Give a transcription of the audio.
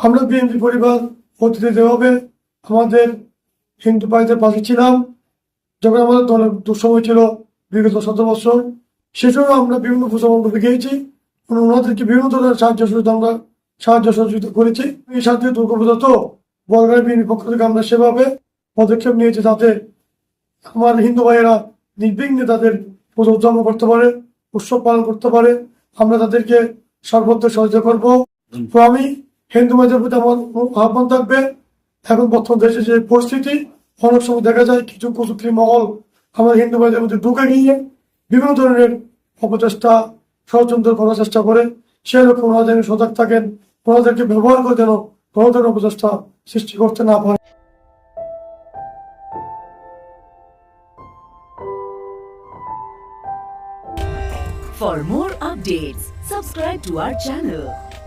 আমরা বিএনপি পরিবার অতীতে যেভাবে আমাদের হিন্দু ভাইদের পাশে ছিলাম, যখন আমাদের দলের দুঃসময় ছিল বিগত শত বছর সে সময় আমরা বিভিন্ন পূজা মণ্ডপে গিয়েছি ওনাদেরকে বিভিন্ন ধরনের সাহায্য সহযোগিতা আমরা সাহায্য সহযোগিতা করেছি। এই সাথে দুর্গাপূজা তো বলগাড়ি বিএনপি পক্ষ থেকে আমরা সেভাবে পদক্ষেপ নিয়েছি যাতে আমার হিন্দু ভাইয়েরা নির্বিঘ্নে তাদের পুজো উদযাপন করতে পারে, উৎসব পালন করতে পারে। আমরা তাদেরকে সর্বত্র সহযোগিতা করব। আমি হিন্দু ভাইদের প্রতি আমার আহ্বান থাকবে। এখন বর্তমান দেশে যে পরিস্থিতি অনেক সময় দেখা যায় কিছু কুচুকরি মহল আমার হিন্দু ভাইদের মধ্যে ঢুকে গিয়ে বিভিন্ন ধরনের অপচেষ্টা ষড়যন্ত্র করার চেষ্টা করে। সেরকম ওনারা যেন সজাগ থাকেন ওনাদেরকে ব্যবহার করে যেন কোনো অপচেষ্টা সৃষ্টি করতে না পারে। For more updates, subscribe to our channel,